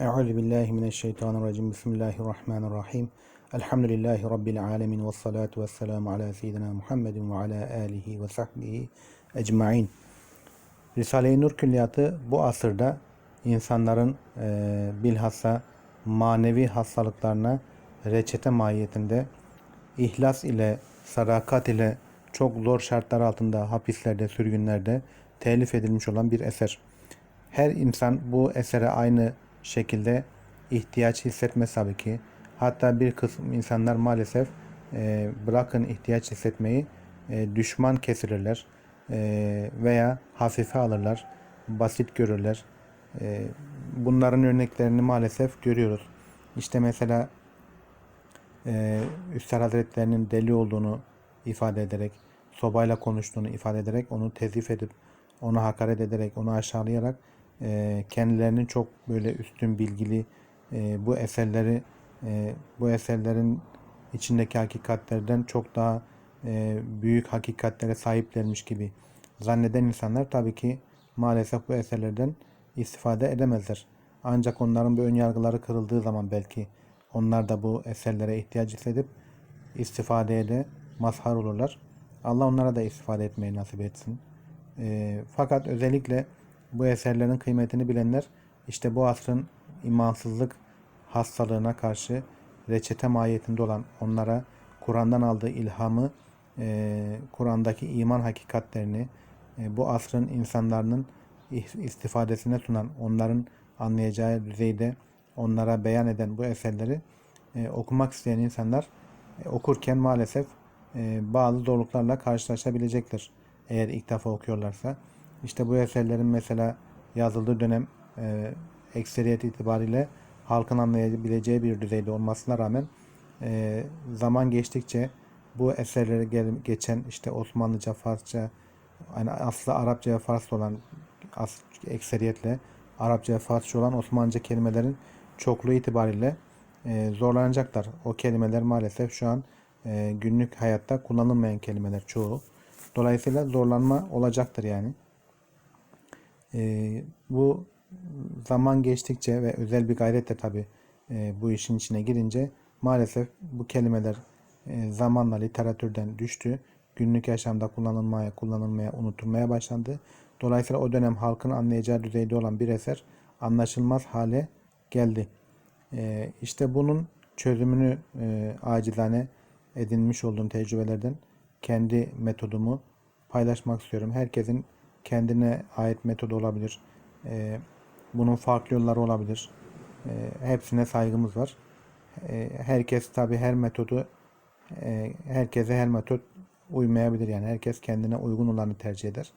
Euzu billahi mineşşeytanirracim. Bismillahirrahmanirrahim. Elhamdülillahi rabbil alamin ve salatu vesselamu ala seyyidina Muhammedin ve ala alihi ve sahbihi ecmaîn. Risale-i Nur külliyatı bu asırda insanların e, bilhassa manevi hastalıklarına reçete mahiyetinde ihlas ile, sadakat ile çok zor şartlar altında hapislerde, sürgünlerde telif edilmiş olan bir eser. Her insan bu esere aynı şekilde ihtiyaç hissetmez tabii ki. Hatta bir kısım insanlar maalesef e, bırakın ihtiyaç hissetmeyi e, düşman kesilirler e, veya hafife alırlar, basit görürler. E, bunların örneklerini maalesef görüyoruz. İşte mesela e, Üstad Hazretlerinin deli olduğunu ifade ederek, sobayla konuştuğunu ifade ederek, onu tezif edip, onu hakaret ederek, onu aşağılayarak e, kendilerinin çok böyle üstün bilgili e, bu eserleri e, bu eserlerin içindeki hakikatlerden çok daha e, büyük hakikatlere sahiplermiş gibi zanneden insanlar tabii ki maalesef bu eserlerden istifade edemezler. Ancak onların bu önyargıları kırıldığı zaman belki onlar da bu eserlere ihtiyaç hissedip istifadeye de mazhar olurlar. Allah onlara da istifade etmeyi nasip etsin. E, fakat özellikle bu eserlerin kıymetini bilenler işte bu asrın imansızlık hastalığına karşı reçete mahiyetinde olan onlara Kur'an'dan aldığı ilhamı, e, Kur'an'daki iman hakikatlerini e, bu asrın insanların istifadesine sunan, onların anlayacağı düzeyde onlara beyan eden bu eserleri e, okumak isteyen insanlar e, okurken maalesef e, bazı zorluklarla karşılaşabilecektir. Eğer ilk defa okuyorlarsa. İşte bu eserlerin mesela yazıldığı dönem e, ekseriyet itibariyle halkın anlayabileceği bir düzeyde olmasına rağmen e, zaman geçtikçe bu eserleri gel, geçen işte Osmanlıca, Farsça, yani aslı Arapça ve Farsça olan as, ekseriyetle Arapça ve Farsça olan Osmanlıca kelimelerin çokluğu itibariyle e, zorlanacaklar. O kelimeler maalesef şu an e, günlük hayatta kullanılmayan kelimeler çoğu. Dolayısıyla zorlanma olacaktır yani. E, bu zaman geçtikçe ve özel bir gayretle tabi e, bu işin içine girince maalesef bu kelimeler e, zamanla literatürden düştü. Günlük yaşamda kullanılmaya, kullanılmaya, unutulmaya başlandı. Dolayısıyla o dönem halkın anlayacağı düzeyde olan bir eser anlaşılmaz hale geldi. E, işte bunun çözümünü e, acizane edinmiş olduğum tecrübelerden kendi metodumu paylaşmak istiyorum. Herkesin kendine ait metod olabilir. E, bunun farklı yolları olabilir. E, hepsine saygımız var. E, herkes tabi her metodu e, herkese her metot uymayabilir. Yani herkes kendine uygun olanı tercih eder.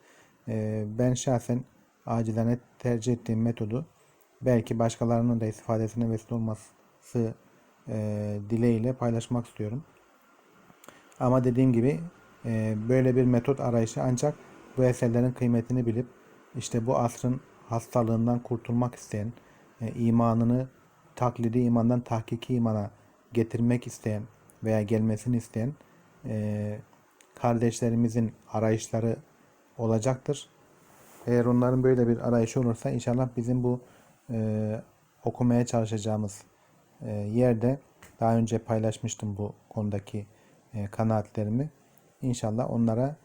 E, ben şahsen acilane tercih ettiğim metodu belki başkalarının da istifadesine vesile olması e, dileğiyle paylaşmak istiyorum. Ama dediğim gibi e, böyle bir metot arayışı ancak bu eserlerin kıymetini bilip işte bu asrın hastalığından kurtulmak isteyen, e, imanını taklidi imandan tahkiki imana getirmek isteyen veya gelmesini isteyen e, kardeşlerimizin arayışları olacaktır. Eğer onların böyle bir arayışı olursa inşallah bizim bu e, okumaya çalışacağımız e, yerde daha önce paylaşmıştım bu konudaki e, kanaatlerimi. İnşallah onlara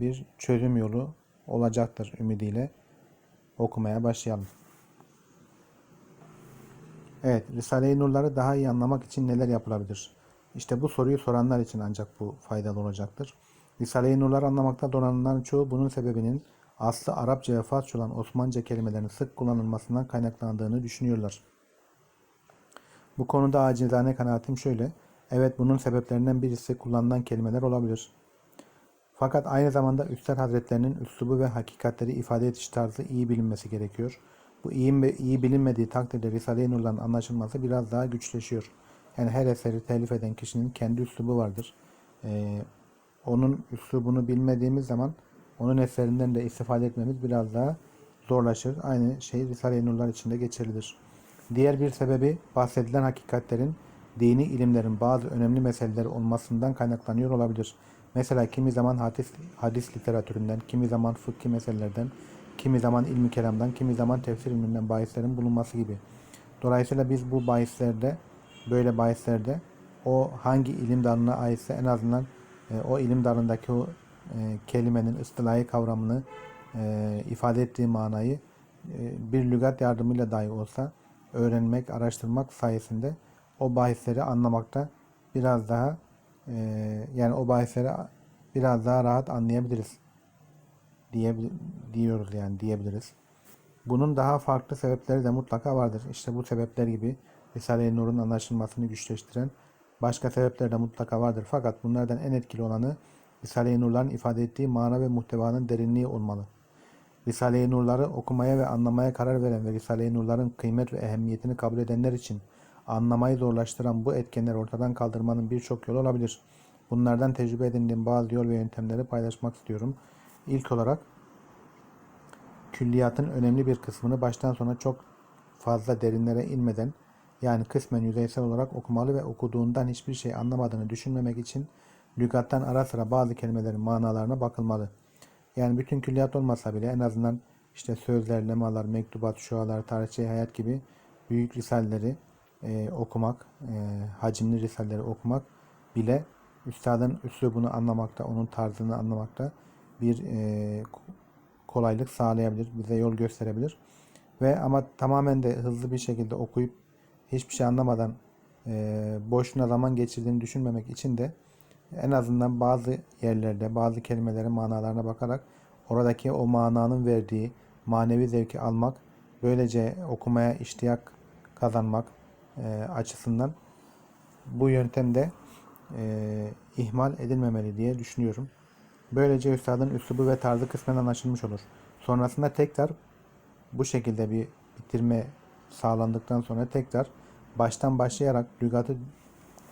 bir çözüm yolu olacaktır ümidiyle okumaya başlayalım. Evet, Risale-i Nurları daha iyi anlamak için neler yapılabilir? İşte bu soruyu soranlar için ancak bu faydalı olacaktır. Risale-i Nurları anlamakta donananların çoğu bunun sebebinin aslı Arapça ve Farsça olan Osmanlıca kelimelerin sık kullanılmasından kaynaklandığını düşünüyorlar. Bu konuda acizane kanaatim şöyle. Evet bunun sebeplerinden birisi kullanılan kelimeler olabilir. Fakat aynı zamanda Üstad Hazretlerinin üslubu ve hakikatleri ifade ediş tarzı iyi bilinmesi gerekiyor. Bu iyi, iyi bilinmediği takdirde Risale-i Nur'ların anlaşılması biraz daha güçleşiyor. Yani her eseri telif eden kişinin kendi üslubu vardır. Ee, onun üslubunu bilmediğimiz zaman onun eserinden de istifade etmemiz biraz daha zorlaşır. Aynı şey Risale-i Nurlar için de geçerlidir. Diğer bir sebebi bahsedilen hakikatlerin dini ilimlerin bazı önemli meseleleri olmasından kaynaklanıyor olabilir. Mesela kimi zaman hadis, hadis literatüründen, kimi zaman fıkhi meselelerden, kimi zaman ilmi kelamdan, kimi zaman tefsir ilminden bahislerin bulunması gibi. Dolayısıyla biz bu bahislerde, böyle bahislerde o hangi ilim dalına aitse en azından e, o ilim dalındaki o e, kelimenin ıstilahi kavramını e, ifade ettiği manayı e, bir lügat yardımıyla dahi olsa öğrenmek, araştırmak sayesinde o bahisleri anlamakta biraz daha yani o bahisleri biraz daha rahat anlayabiliriz diye diyoruz yani diyebiliriz. Bunun daha farklı sebepleri de mutlaka vardır. İşte bu sebepler gibi Risale-i Nur'un anlaşılmasını güçleştiren başka sebepler de mutlaka vardır. Fakat bunlardan en etkili olanı Risale-i Nur'ların ifade ettiği mana ve muhtevanın derinliği olmalı. Risale-i Nur'ları okumaya ve anlamaya karar veren ve Risale-i Nur'ların kıymet ve ehemmiyetini kabul edenler için anlamayı zorlaştıran bu etkenleri ortadan kaldırmanın birçok yolu olabilir. Bunlardan tecrübe edindiğim bazı yol ve yöntemleri paylaşmak istiyorum. İlk olarak külliyatın önemli bir kısmını baştan sona çok fazla derinlere inmeden yani kısmen yüzeysel olarak okumalı ve okuduğundan hiçbir şey anlamadığını düşünmemek için lügattan ara sıra bazı kelimelerin manalarına bakılmalı. Yani bütün külliyat olmasa bile en azından işte sözler, lemalar, mektubat, şualar, tarihçi hayat gibi büyük risalleri e, okumak, e, hacimli risalleri okumak bile üstadın üslubunu anlamakta, onun tarzını anlamakta bir e, kolaylık sağlayabilir, bize yol gösterebilir. Ve ama tamamen de hızlı bir şekilde okuyup hiçbir şey anlamadan e, boşuna zaman geçirdiğini düşünmemek için de en azından bazı yerlerde bazı kelimelerin manalarına bakarak oradaki o mananın verdiği manevi zevki almak, böylece okumaya iştiyak kazanmak e, açısından bu yöntemde e, ihmal edilmemeli diye düşünüyorum. Böylece üstadın üslubu ve tarzı kısmen anlaşılmış olur. Sonrasında tekrar bu şekilde bir bitirme sağlandıktan sonra tekrar baştan başlayarak lügatı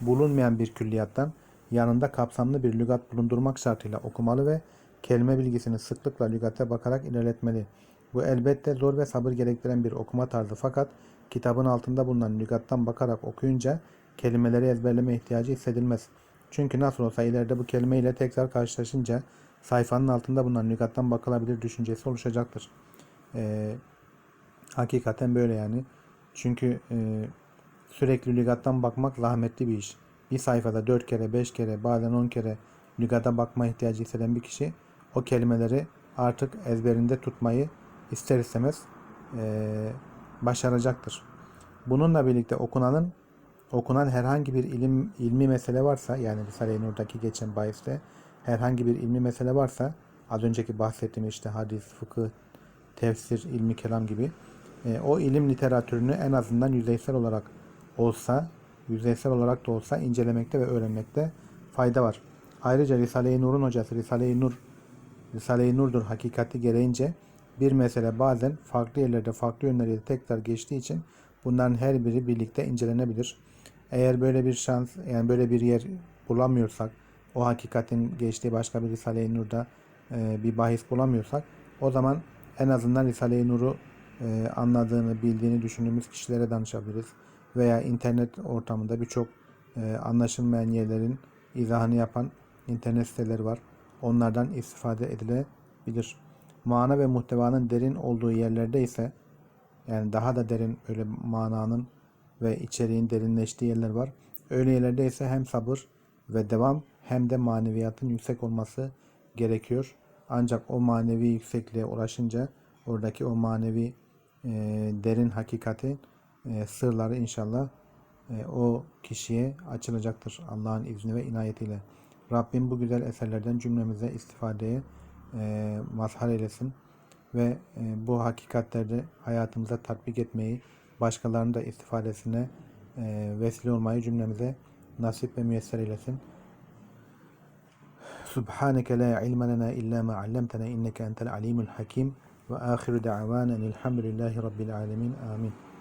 bulunmayan bir külliyattan yanında kapsamlı bir lügat bulundurmak şartıyla okumalı ve kelime bilgisini sıklıkla lügate bakarak ilerletmeli. Bu elbette zor ve sabır gerektiren bir okuma tarzı fakat kitabın altında bulunan lügattan bakarak okuyunca kelimeleri ezberleme ihtiyacı hissedilmez. Çünkü nasıl olsa ileride bu kelime ile tekrar karşılaşınca sayfanın altında bulunan lügattan bakılabilir düşüncesi oluşacaktır. Ee, hakikaten böyle yani. Çünkü e, sürekli lügattan bakmak zahmetli bir iş. Bir sayfada 4 kere, 5 kere, bazen 10 kere lügata bakma ihtiyacı hisseden bir kişi o kelimeleri artık ezberinde tutmayı ister istemez e, başaracaktır. Bununla birlikte okunanın okunan herhangi bir ilim ilmi mesele varsa yani Risale-i Nur'daki geçen bahiste herhangi bir ilmi mesele varsa az önceki bahsettiğim işte hadis, fıkıh, tefsir, ilmi kelam gibi e, o ilim literatürünü en azından yüzeysel olarak olsa yüzeysel olarak da olsa incelemekte ve öğrenmekte fayda var. Ayrıca Risale-i Nur'un hocası Risale-i Nur Risale-i Nur'dur hakikati gereğince bir mesele bazen farklı yerlerde farklı yönleriyle tekrar geçtiği için bunların her biri birlikte incelenebilir. Eğer böyle bir şans yani böyle bir yer bulamıyorsak o hakikatin geçtiği başka bir Risale-i Nur'da e, bir bahis bulamıyorsak o zaman en azından Risale-i Nur'u e, anladığını, bildiğini düşündüğümüz kişilere danışabiliriz. Veya internet ortamında birçok e, anlaşılmayan yerlerin izahını yapan internet siteleri var. Onlardan istifade edilebilir. Mana ve muhtevanın derin olduğu yerlerde ise yani daha da derin böyle mananın ve içeriğin derinleştiği yerler var. Öyle yerlerde ise hem sabır ve devam hem de maneviyatın yüksek olması gerekiyor. Ancak o manevi yüksekliğe ulaşınca oradaki o manevi e, derin hakikati e, sırları inşallah e, o kişiye açılacaktır Allah'ın izni ve inayetiyle. Rabbim bu güzel eserlerden cümlemize istifadeye e, mazhar eylesin ve e, bu hakikatleri hayatımıza tatbik etmeyi, başkalarının da istifadesine e, vesile olmayı cümlemize nasip ve müyesser eylesin. Subhaneke la ilme lena illa ma allamtena inneke entel alimul hakim ve ahiru da'vana elhamdülillahi rabbil alemin. Amin.